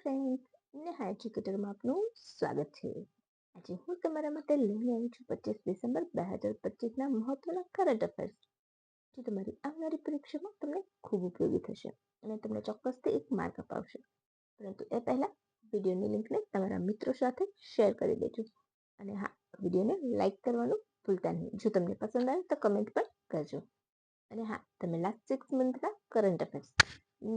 Friends Neha એજ્યુકેટરમાં આપનું સ્વાગત છે આજે હું તમારા માટે લઈને આવી છું પચીસ ડિસેમ્બર બે હજાર પચીસના મહત્વના કરંટ અફેર્સ જે તમારી આવનારી પરીક્ષામાં તમને ખૂબ ઉપયોગી થશે અને તમને ચોક્કસથી એક માર્ક અપાવશે પરંતુ એ પહેલાં વિડીયોની લિંકને તમારા મિત્રો સાથે શેર કરી દેજો અને હા વિડીયોને લાઇક કરવાનું ભૂલતા નહીં જો તમને પસંદ આવે તો કમેન્ટ પણ કરજો અને હા તમે લાસ્ટ સિક્સ મંથના કરંટ અફેર્સ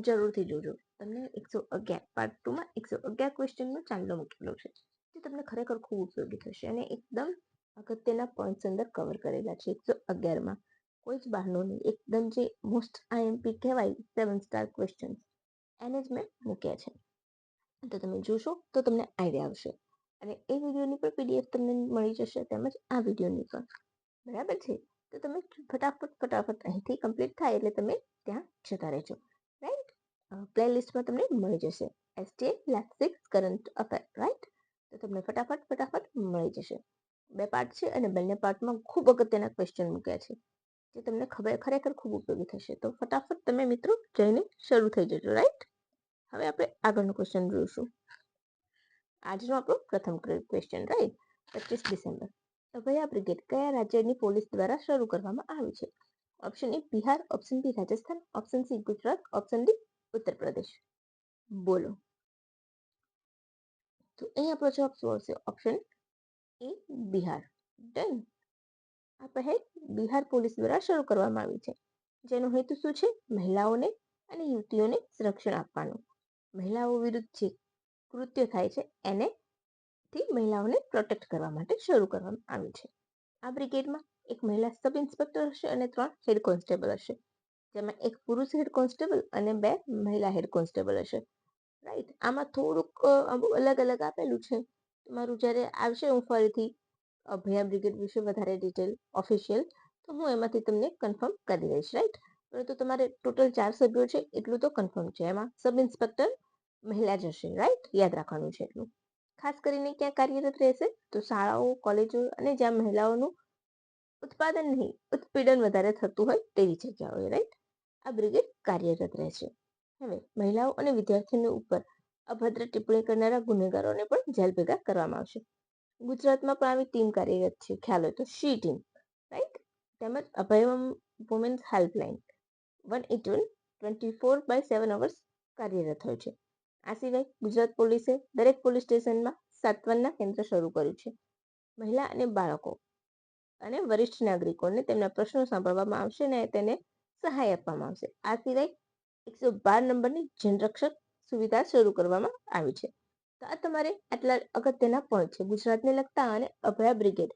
જરૂરથી જોજો તમને એકસો અગિયાર પાર્ટ ટુમાં એકસો અગિયાર ક્વેશ્ચનનો ચાંદલો મૂકેલો છે. જે તમને ખરેખર ખૂબ ઉપયોગી થશે અને એકદમ અગત્યના પોઈન્ટ્સ અંદર કવર કરેલા છે એકસો અગિયારમાં કોઈ જ બહારનો નહીં, એકદમ જે મોસ્ટ આઈએમપી કહેવાય સેવન સ્ટાર ક્વેશ્ચન એને જ મેં મૂક્યા છે. તો તમે જોશો તો તમને આઈડિયા આવશે. અને એ વિડીયોની પણ પીડીએફ તમને મળી જશે, તેમજ આ વિડીયોની પણ. બરાબર છે? તો તમે ફટાફટ ફટાફટ અહીંથી કમ્પ્લીટ થાય એટલે તમે ત્યાં જતા રહેજો. પ્લેલિસ્ટમાં તમને મળી જશે. STA last current affair right તો તમને ફટાફટ ફટાફટ મળી જશે. બે પાર્ટ છે અને બંને પાર્ટમાં ખૂબ અગત્યના ક્વેશ્ચન મૂક્યા છે, જે તમને ખબર, ખરેખર ખૂબ ઉપયોગી થશે. તો ફટાફટ તમે મિત્રો જઈને શરૂ થઈ જજો રાઈટ હવે આપણે આગળનો ક્વેશ્ચન જોઈશું. આજનો આપણો પ્રથમ ક્વેશ્ચન રાઈટ પચીસ ડિસેમ્બર. અભયા બ્રિગેડ, કયા રાજ્યની પોલીસ દ્વારા શરૂ કરવામાં આવી છે? Option A Bihar option B Rajasthan option C Gujarat option D Uttar Pradesh બોલો તો અહીં આપણો જવાબ શું આવશે ઓપ્શન એ બિહાર ડન આ પહેલ બિહાર પોલીસ દ્વારા શરૂ કરવામાં આવી છે જેનો હેતુ શું છે? મહિલાઓને અને યુવતીઓને સંરક્ષણ આપવાનું। મહિલાઓ વિરુદ્ધ જે કૃત્ય થાય છે, એને થી મહિલાઓને પ્રોટેક્ટ કરવા માટે શરૂ કરવામાં આવ્યું છે. આ બ્રિગેડમાં એક મહિલા સબ ઇન્સ્પેક્ટર હશે અને ત્રણ હેડ કોન્સ્ટેબલ હશે. જેમાં એક પુરુષ હેડ કોન્સ્ટેબલ અને બે મહિલા હેડ કોન્સ્ટેબલ હશે. રાઈટ? આમાં થોડુંક અલગ અલગ આપેલું છે. તમારું જ્યારે આવશે, હું ફરીથી અભયા બ્રિગેડ વિશે વધારે ડિટેલ ઓફિશિયલ તો હું એમાંથી તમને કન્ફર્મ કરી દઈશ. રાઈટ? પરંતુ તમારે ટોટલ ચાર સભ્યો છે, એટલું તો કન્ફર્મ છે. એમાં સબ ઇન્સ્પેક્ટર મહિલા જ હશે. રાઈટ? યાદ રાખવાનું છે એટલું. ખાસ કરીને ક્યાં કાર્યરત રહેશે, તો શાળાઓ કોલેજો અને જ્યાં મહિલાઓનું ઉત્પાદન નહીં, ઉત્પીડન વધારે થતું હોય તેવી જગ્યાઓએ. રાઈટ? આ બ્રિગેડ કાર્યરત રહેશે. હવે મહિલાઓ અને વિદ્યાર્થીઓ ઉપર અભદ્ર ટિપ્પણી કરનારા ગુનેગારોને પણ જેલ ભેગા કરવામાં આવશે. ગુજરાતમાં પણ આવી ટીમ કાર્યરત છે. ખ્યાલ હોય તો શી ટીમ? રાઈટ? તેમજ Abhayam women's helpline. One eight one twenty four by seven hours કાર્યરત હોય છે. આ સિવાય ગુજરાત પોલીસે દરેક પોલીસ સ્ટેશનમાં સાત્વનના કેન્દ્ર શરૂ કર્યું છે. મહિલા અને બાળકો અને વરિષ્ઠ નાગરિકોને તેમના પ્રશ્નો સાંભળવામાં આવશે અને તેને સહાય આપવામાં આવશે. આ સિવાય એકસો બાર નંબરની જનરક્ષક સુવિધા શરૂ કરવામાં આવી છે. તો આ તમારે આટલા અગત્યના પોઈન્ટ છે. ગુજરાતને લગતા અને અભયા બ્રિગેડ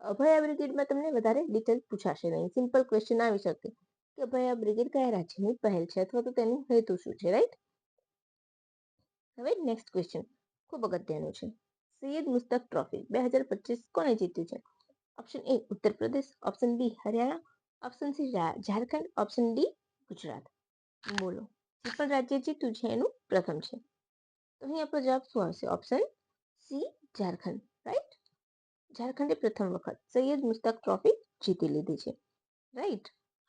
અભયા બ્રિગેડમાં તમને વધારે ડિટેલ પૂછાશે નહીં. સિમ્પલ ક્વેશ્ચન આવી શકે. કે અભયા બ્રિગેડ કયા રાજ્યની પહેલ છે અથવા તો તેનું હેતુ શું છે રાઈટ હવે નેક્સ્ટ ક્વેશ્ચન ખૂબ અગત્યનું છે. સૈયદ મુસ્તક ટ્રોફી બે હજાર પચીસ કોને જીત્યું છે? Option A Uttar Pradesh. Option B Haryana. Option C Jharkhand option D Gujarat. બોલો. જે પણ રાજ્ય જીતું છે એનું પ્રથમ છે. તો અહીં આપણો જવાબ શું આવશે? ઓપ્શન સી ઝારખંડ રાઈટ ઝારખંડે પ્રથમ વખત સૈયદ મુસ્તક ટ્રોફી જીતી લીધી છે. રાઈટ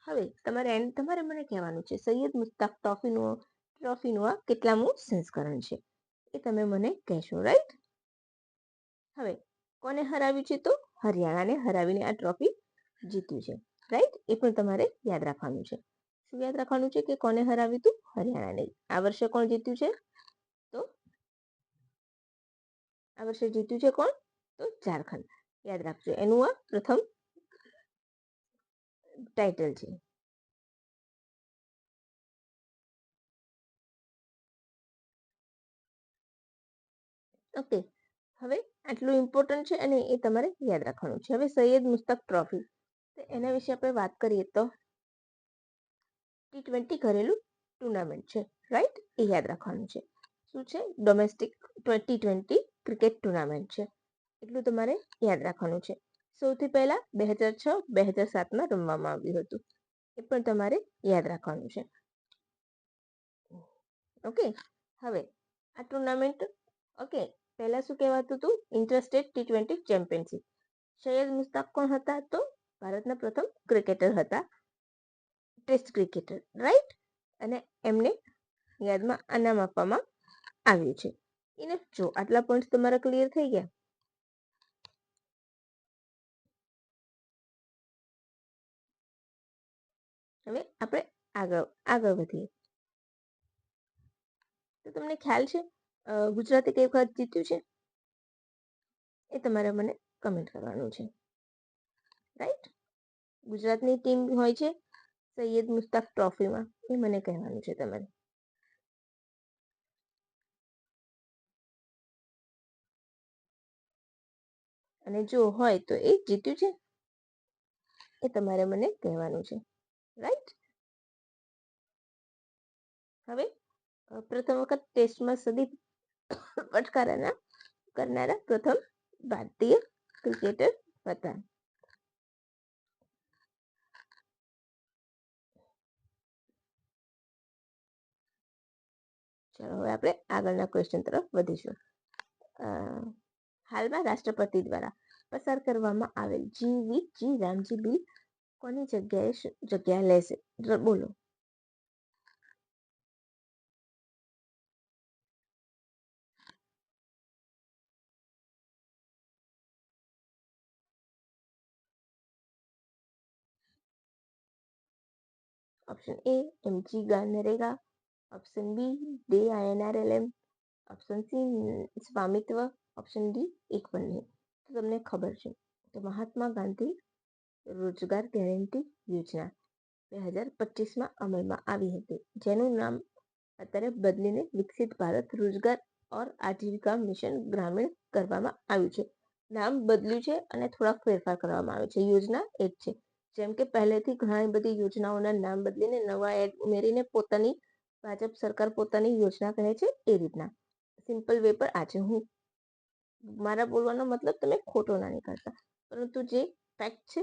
હવે તમારે તમારે મને કહેવાનું છે, સૈયદ મુસ્તાક ટ્રોફીનું ટ્રોફીનું આ કેટલામું સંસ્કરણ છે? એ તમે મને કહેશો રાઈટ હવે કોને હરાવ્યું છે તો? હરિયાણાને હરાવીને આ ટ્રોફી જીત્યું છે. રાઈટ એ પણ તમારે યાદ રાખવાનું છે. શું યાદ રાખવાનું છે કે કોને હરાવ્યું હતું હરિયાણાને. આ વર્ષે કોણ જીત્યું છે? તો? આ વર્ષે જીત્યું છે કોણ? તો ઝારખંડ. યાદ રાખજો, એનું આ પ્રથમ ટાઇટલ છે. ઓકે હવે આટલું ઇમ્પોર્ટન્ટ છે અને એ તમારે યાદ રાખવાનું છે. હવે સૈયદ મુસ્તક ટ્રોફી એના વિશે આપણે વાત કરીએ તો ટી ટ્વેન્ટી ઘરેલું ટુર્નામેન્ટ છે રાઈટ એ યાદ રાખવાનું છે. શું છે? Domestic twenty twenty cricket tournament છે. એટલું તમારે યાદ રાખવાનું છે. સૌથી પહેલા બે હજાર છ, બે હજાર સાતમાં રમવામાં આવ્યું હતું. એ પણ તમારે યાદ રાખવાનું છે. ઓકે, હવે આ ટુર્નામેન્ટ ઓકે, પહેલા શું કહેવાતું હતું? Interstate T twenty championship Syed Mushtaq કોણ હતા તો ભારતના પ્રથમ ક્રિકેટર હતા. ટેસ્ટ ક્રિકેટર રાઈટ અને એમને યાદમાં આ નામ આપવામાં આવ્યું છે. એને જો આટલા પોઈન્ટ તમારા ક્લિયર થઈ ગયા? હવે આપણે આગળ આગળ વધીએ. તો તમને ખ્યાલ છે ગુજરાતે કઈ વખત જીત્યું છે? એ તમારે મને કમેન્ટ કરવાનું છે. રાઈટ ગુજરાતની ટીમ હોય છે સૈયદ મુસ્તાક ટ્રોફીમાં એ મને કહેવાનું છે તમારે. અને જો હોય તો એ જીત્યું છે. એ તમારે મને કહેવાનું છે. રાઈટ હવે પ્રથમ વખત ટેસ્ટમાં સદી ફટકારાના કરનારા પ્રથમ ભારતીય ક્રિકેટર હતા. ચાલો, હવે આપણે આગળના ક્વેશ્ચન તરફ વધીશું. હાલમાં રાષ્ટ્રપતિ દ્વારા પસાર કરવામાં આવેલ જી વી જી રામજી બિલ કોની જગ્યાએ જગ્યા લેશે? બોલો. Option A MG NREGA option B D INRLM option C Swamitva option D એક નહીં તો તમને ખબર છે તો મહાત્મા ગાંધી રોજગાર ગેરંટી યોજના બે હજાર પચીસમાં અમલમાં આવી હતી. જેનું નામ અત્યારે બદલીને વિકસિત ભારત રોજગાર ઓર આજીવિકા મિશન ગ્રામીણ કરવામાં આવ્યું છે. નામ બદલ્યું છે અને થોડાક ફેરફાર કરવામાં આવ્યો છે. યોજના એક છે. જેમ કે પહેલેથી ઘણી બધી યોજનાઓના નામ બદલીને નવા એડ ઉમેરીને પોતાની ભાજપ સરકાર પોતાની યોજના કહે છે એ રીતના. સિમ્પલ વે પર આજે હું મારા બોલવાનો મતલબ તમે ખોટો ના નીકળતા. પરંતુ જે ફેક્ટ છે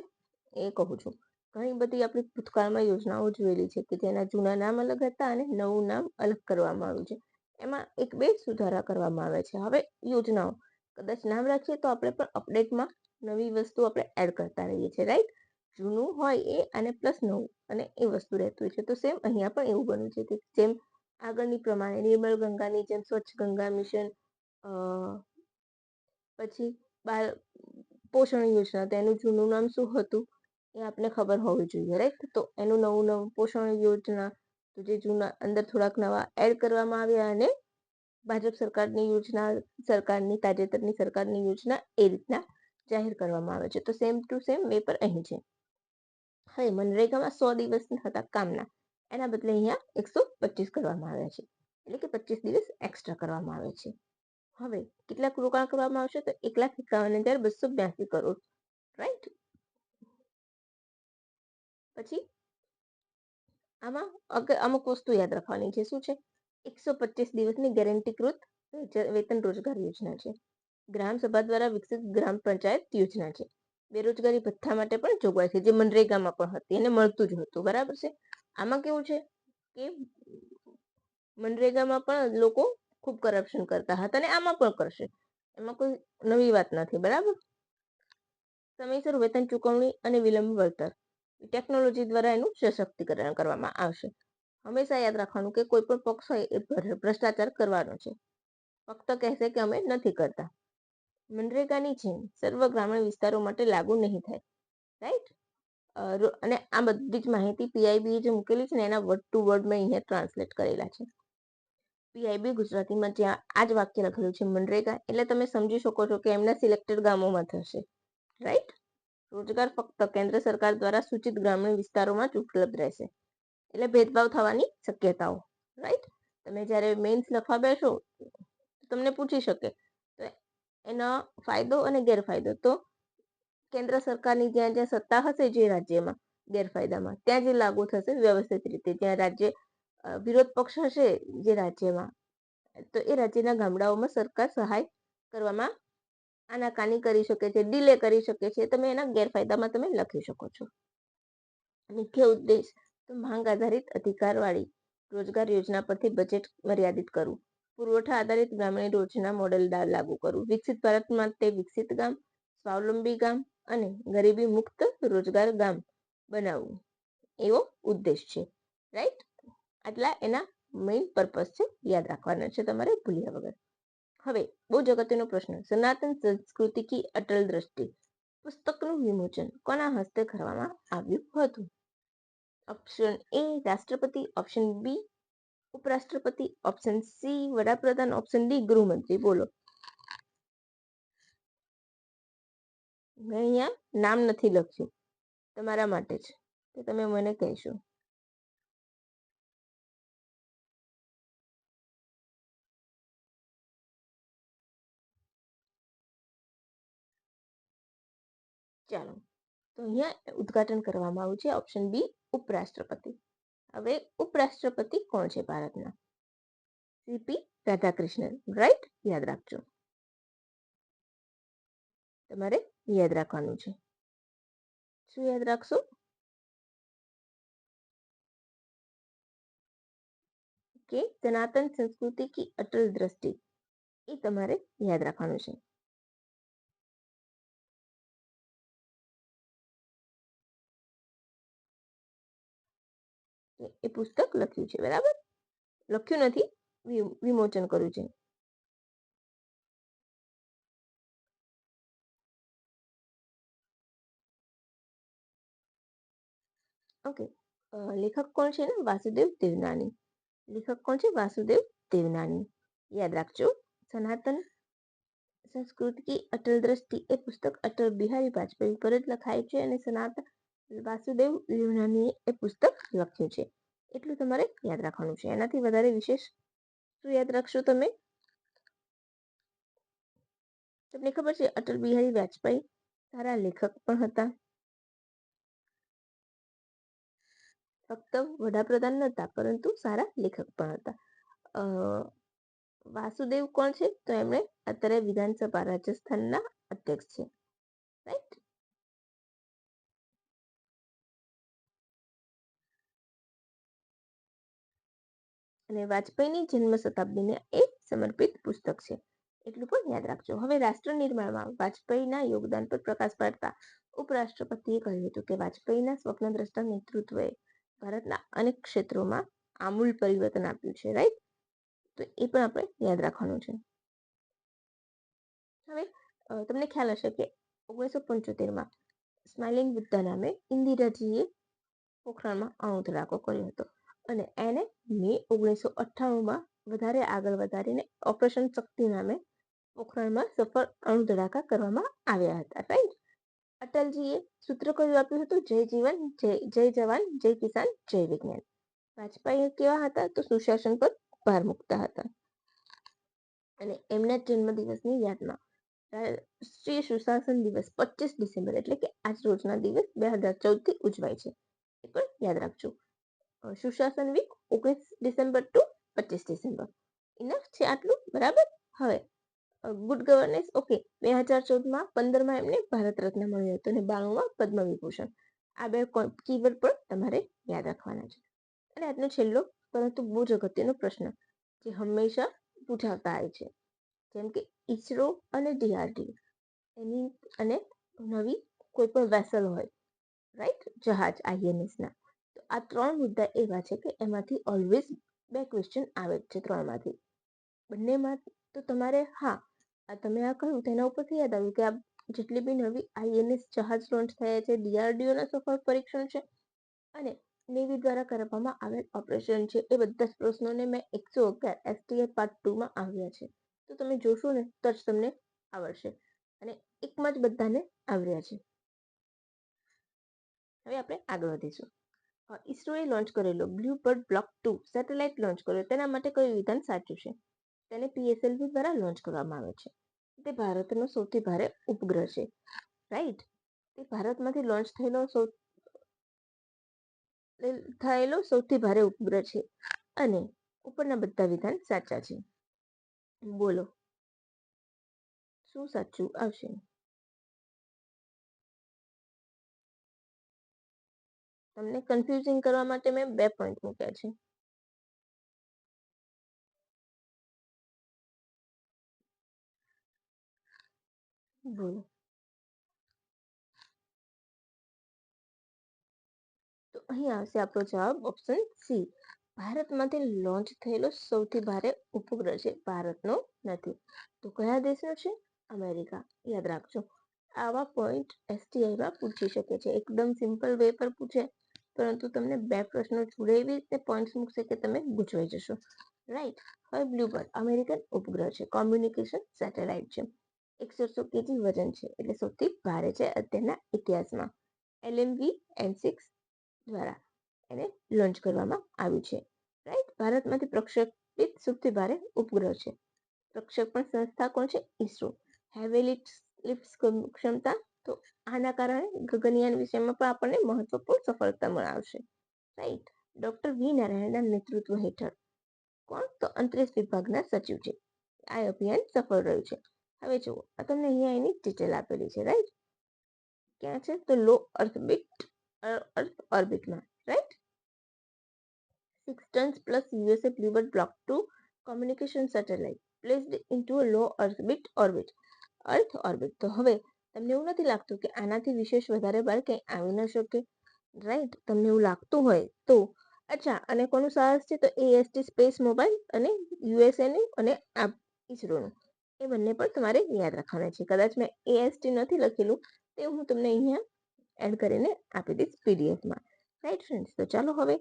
એ કહું છું. ઘણી બધી આપણી ભૂતકાળમાં યોજનાઓ જોયેલી છે કે જેના જૂના નામ અલગ હતા અને નવું નામ અલગ કરવામાં આવ્યું છે. એમાં એક બે સુધારા કરવામાં આવે છે. હવે યોજનાઓ. કદાચ નામ રાખીએ તો આપણે પણ અપડેટમાં નવી વસ્તુ આપણે એડ કરતા રહીએ છીએ રાઈટ જૂનું હોય એ અને પ્લસ નવું અને એ વસ્તુ રહેતું હોય છે. તો સેમ અહીંયા પણ એવું બન્યું છે કે જેમ આગળની પ્રમાણે નિર્મળ ગંગાની જેમ સ્વચ્છ ગંગા મિશન પછી બાળ પોષણ યોજના તો એનું જૂનું નામ શું હતું એ આપને ખબર હોવી જોઈએ રાઈટ તો એનું નવું નવું પોષણ યોજના, તો જે જૂના અંદર થોડાક નવા એડ કરવામાં આવ્યા અને ભાજપ સરકારની યોજના, સરકારની તાજેતરની સરકારની યોજના એ રીતના જાહેર કરવામાં આવે છે. તો સેમ ટુ સેમ વે પર અહીં છે. હવે મનરેગામાં સો દિવસ હતા કામના. એના બદલે અહીંયા એકસો પચીસ કરવામાં આવ્યા છે. એટલે કે પચીસ દિવસ એક્સ્ટ્રા કરવામાં આવે છે. હવે, કેટલાક રોકાણ કરવામાં આવશે તો એક લાખ એકાવન હજાર બસો બ્યાસી કરોડ. રાઈટ પછી, આમાં અમુક વસ્તુ યાદ રાખવાની છે. શું છે? એકસો પચીસ દિવસની ગેરંટીકૃત વેતન રોજગાર યોજના છે. ગ્રામ સભા દ્વારા વિકસિત ગ્રામ પંચાયત યોજના છે. બેરોજગારી ભથ્થા માટે પણ જોગવાઈ છે, જે મનરેગામાં પણ હતી એને મળતું જ હતું, બરાબર છે? આમાં કેવું છે કે મનરેગામાં પણ લોકો ખૂબ કરપ્શન કરતા હતા અને આમાં પણ કરશે, એમાં કોઈ નવી વાત નથી, બરાબર? સમયસર વેતન ચૂકવણી અને વિલંબ વળતર, ટેકનોલોજી દ્વારા એનું સશક્તિકરણ કરવામાં આવશે. હંમેશા યાદ રાખવાનું કે કોઈ પણ પક્ષ હોય એ ભ્રષ્ટાચાર કરવાનો છે. ફક્ત કહેશે કે અમે નથી કરતા. મનરેગાની જેમ સર્વ ગ્રામીણ વિસ્તારો માટે લાગુ નહીં થાય રાઈટ અને આ બધી જ માહિતી પીઆઈબી જે મૂકેલી છે ને, એના વર્ડ ટુ વર્ડ મેં અહીંયા ટ્રાન્સલેટ કરેલા છે. પીઆઈબી ગુજરાતીમાં જ્યાં આ જ વાક્ય લખેલું છે, મનરેગા, એટલે તમે સમજી શકો છો કે એમના સિલેક્ટેડ ગામોમાં થશે રાઈટ રોજગાર ફક્ત કેન્દ્ર સરકાર દ્વારા સૂચિત ગ્રામીણ વિસ્તારોમાં જ ઉપલબ્ધ રહેશે, એટલે ભેદભાવ થવાની શક્યતાઓ રાઈટ તમે જ્યારે મેન્સ લખવા બેસો, તમને પૂછી શકે એનો ફાયદો અને ગેરફાયદો. તો કેન્દ્ર સરકારની જ્યાં જ્યાં સત્તા હશે જે રાજ્યમાં ગેરફાયદામાં, ત્યાં જે લાગુ થશે વ્યવસ્થિત રીતે. જ્યાં રાજ્ય વિરોધ પક્ષ હશે જે રાજ્યમાં, તો એ રાજ્યના ગામડાઓમાં સરકાર સહાય કરવામાં આનાકાની કરી શકે છે, ડિલે કરી શકે છે. તમે એના ગેરફાયદામાં તમે લખી શકો છો. મુખ્ય ઉદ્દેશ, તો માંગ આધારિત અધિકારવાળી રોજગાર યોજના પરથી બજેટ મર્યાદિત કરવું. પુરવઠા આધારિત ગ્રામીણ યોજના મોડેલ લાગુ કરવું વિકસિત ભારતમાં તે વિકસિત ગામ, સ્વાવલંબી ગામ અને ગરીબી મુક્ત રોજગાર ગામ બનાવવું એવો ઉદ્દેશ છે. રાઈટ આટલા એના મેઇન પર્પઝ છે. યાદ રાખવાના છે તમારે ભૂલ્યા વગર. હવે, બહુ જ અગત્યનો પ્રશ્ન. સનાતન સંસ્કૃતિ કી અટલ દ્રષ્ટિ. પુસ્તકનું વિમોચન કોના હસ્તે કરવામાં આવ્યું હતું? ઓપ્શન એ રાષ્ટ્રપતિ. ઓપ્શન બી ઉપરાષ્ટ્રપતિ ઓપ્શન સી વડાપ્રધાન ઓપ્શન ડી ગૃહમંત્રી, બોલો. મેં અહીંયા નામ નથી લખ્યું, તમારા માટે જ, તો તમે મને કહેશો. ચાલો, તો અહીંયા ઉદઘાટન કરવામાં આવ્યું છે ઓપ્શન બી ઉપરાષ્ટ્રપતિ. હવે ઉપરાષ્ટ્રપતિ કોણ છે ભારતના? સીપી રાધાકૃષ્ણન રાઈટ યાદ રાખજો. તમારે યાદ રાખવાનું છે. શું યાદ રાખશો? કે સનાતન સંસ્કૃતિ કી અટલ દ્રષ્ટિ, એ તમારે યાદ રાખવાનું છે. એ પુસ્તક લખ્યું છે, બરાબર? લખ્યું નથી? વિમોચન કર્યું છે. ઓકે. લેખક કોણ છે ને? વાસુદેવ દેવનાની. લેખક કોણ છે? વાસુદેવ દેવનાની. યાદ રાખજો, સનાતન સંસ્કૃતિ અટલ દ્રષ્ટિ એ પુસ્તક અટલ બિહારી વાજપેયી પર જ લખાય છે અને સનાતન વાસુદેવ દેવનાનીએ એ પુસ્તક લખ્યું છે. એટલું તમારે યાદ રાખવાનું છે. એનાથી વધારે વિશેષ શું યાદ રાખશો તમે? તમને ખબર છે, અટલ બિહારી વાજપેયી સારા લેખક પણ હતા. ફક્ત વડાપ્રધાન નહોતા, પરંતુ સારા લેખક પણ હતા. વાસુદેવ કોણ છે? તો એમણે અત્યારે વિધાનસભા રાજસ્થાનના અધ્યક્ષ છે. અને વાજપેયીની જન્મ શતાબ્દીને એક સમર્પિત પુસ્તક છે. એટલું પણ યાદ રાખજો. હવે રાષ્ટ્ર નિર્માણમાં વાજપેયીના યોગદાન પર પ્રકાશ પાડતા ઉપરાષ્ટ્રપતિએ કહ્યું હતું કે વાજપેયીના સ્વપ્નદ્રષ્ટા નેતૃત્વએ ભારતના અનેક ક્ષેત્રોમાં આમૂલ પરિવર્તન આપ્યું છે રાઈટ તો એ પણ આપણે યાદ રાખવાનું છે. હવે તમને ખ્યાલ હશે કે ઓગણીસો પંચોતેરમાં સ્માઇલિંગ બુદ્ધા નામે ઇન્દિરાજીએ પોખરણમાં અણુ ધડાકો કર્યો હતો. અને એને મે ઓગણીસો અઠ્ઠાણુંમાં વધારે આગળ વધારીને ઓપરેશન શક્તિ નામે પોખરણમાં સફળ અણુ ધડાકા કરવામાં આવ્યા હતા રાઈટ અટલજીએ સૂત્ર કયું આપ્યું હતું, જય જીવન, જય જય જવાન, જય કિસાન, જય વિજ્ઞાન. વાજપેયી કેવા હતા તો સુશાસન પર ભાર મૂકતા હતા. અને એમના જન્મદિવસની યાદમાં રાષ્ટ્રીય સુશાસન દિવસ પચીસ ડિસેમ્બર એટલે કે આજ રોજના દિવસ બે હજાર ચૌદથી ઉજવાય છે. એ પણ યાદ રાખજો. સુશાસન વીક ઓગણીસ ડિસેમ્બર ટુ પચીસ ડિસેમ્બર. ઇનફ છે આટલું? બરાબર? હવે ગુડ ગવર્નન્સ ઓકે બે હજાર ચૌદમાં પંદરમાં એમને ભારત રત્ન મળ્યો હતો અને બાણુંમાં પદ્મ વિભૂષણ. આ બે કીવર્ડ પણ તમારે યાદ રાખવાના છે. અને આજનો છેલ્લો, પરંતુ બહુ જ અગત્યનો પ્રશ્ન, જે હંમેશા પૂછાતા આવે છે. જેમ કે ઇસરો અને ડીઆરડી એની અને નવી કોઈ પણ વેસલ હોય રાઈટ જહાજ આઈએનએસના આ ત્રણ મુદ્દા એવા છે કે એમાંથી ઓલવેઝ બે ક્વેશ્ચન આવે જ છે ત્રણમાંથી. બંનેમાં તો તમારે, હા, આ તમે આ કહ્યું, તેના ઉપરથી યાદ આવ્યું કે આ જેટલી બી નવી આઈએનએસ જહાજ લોન્ચ થયા છે ડીઆરડીઓના સફળ પરીક્ષણ છે અને નેવી દ્વારા કરવામાં આવેલ ઓપરેશન છે, એ બધા જ પ્રશ્નોને મેં એકસો અગિયાર એસટીએ પાર્ટ ટુમાં આવ્યા છે. તો તમે જોશો ને તો જ તમને આવડશે. અને એકમાં જ બધાને આવડ્યા છે. હવે આપણે આગળ વધીશું. ઈસરોએ લોન્ચ કરેલો BlueBird block two satellite launch કર્યો. તેના માટે કયું વિધાન સાચું છે? તેને પીએસએલવી દ્વારા લોન્ચ કરવામાં આવે છે. તે ભારતનો સૌથી ભારે ઉપગ્રહ છે. રાઈટ તે ભારતમાંથી લોન્ચ થયેલો સૌ થયેલો સૌથી ભારે ઉપગ્રહ છે. અને ઉપરના બધા વિધાન સાચા છે. બોલો. શું સાચું આવશે? તમને કન્ફ્યુઝિંગ કરવા માટે મેં બે પોઈન્ટ મૂક્યા છે. બોલો. તો અહીં આવશે આપણો જવાબ ઓપ્શન સી ભારતમાંથી લોન્ચ થયેલો સૌથી ભારે ઉપગ્રહ છે. ભારતનો નથી. તો કયા દેશનો છે? અમેરિકા. યાદ રાખજો. આવા પોઈન્ટ એસટીઆઈમાં પૂછી શકે છે. એકદમ સિમ્પલ વે પર પૂછે. પરંતુ તમને બે પ્રશ્નો જોડે એવી રીતે પોઈન્ટ્સ મૂકશે કે તમે ગૂંચવાઈ જશો. રાઈટ હવે બ્લુબર્ડ અમેરિકન ઉપગ્રહ છે. કોમ્યુનિકેશન સેટેલાઇટ છે. એકસો કેજી વજન છે. એટલે સૌથી ભારે છે અત્યારના ઇતિહાસમાં. એલએમવી એન સિક્સ દ્વારા એને લોન્ચ કરવામાં આવ્યું છે. રાઈટ ભારતમાંથી પ્રક્ષેપિત સૌથી ભારે ઉપગ્રહ છે. પ્રક્ષેપણ સંસ્થા કોણ છે? ઇસરો હેવી લિફ્ટ ક્ષમતા તો આના કારણે ગગનયાન વિષયમાં પણ આપણને મહત્વપૂર્ણ સફળતા મળાવશે. રાઈટ ડોક્ટર વી નારાયણના નેતૃત્વ હેઠળ કોણ? તો અંતરિક્ષ વિભાગના સચિવ છે. આ અભિયાન સફળ રહ્યું છે. હવે જુઓ, આ તમને અહીંયા એની ડિટેલ આપેલી છે. રાઈટ ક્યાં છે? તો લો અર્થબિટ earth ઓર્બિટમાં right six tons plus USA BlueBird block two communication satellite placed into low અર્થબિટ orbit earth orbit તો હવે તમને એવું નથી લાગતું કે આનાથી વિશેષ વધારે બાર કંઈ આવી ન શકે? રાઈટ તમને એવું લાગતું હોય તો. અચ્છા, અને કોનું સાહસ છે તો એએસટી સ્પેસ મોબાઈલ અને યુએસએનું અને આ ઇસરોનું એ બંને પણ તમારે યાદ રાખવાના છે. કદાચ મેં એએસટી નથી લખેલું, તે હું તમને અહીંયા એડ કરીને આપી દઈશ પીડીએફમાં રાઈટ ફ્રેન્ડ્સ તો ચાલો હવે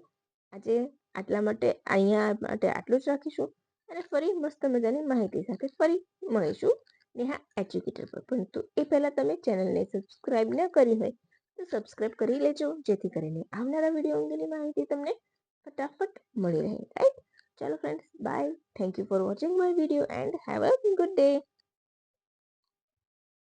આજે આટલા માટે, અહીંયા માટે આટલું જ રાખીશું અને ફરી મસ્ત મજાની માહિતી સાથે ફરી મળીશું. નેહા એજ્યુકેટર પર પરંતુ એ પહેલાં તમે ચેનલને સબસ્ક્રાઇબ ન કરી હોય, તો સબસ્ક્રાઇબ કરી લેજો, જેથી કરીને આવનારા વીડિયો અંગેની માહિતી તમને ફટાફટ મળી રહે. રાઈટ ચાલો friends bye thank you for watching my video and have a good day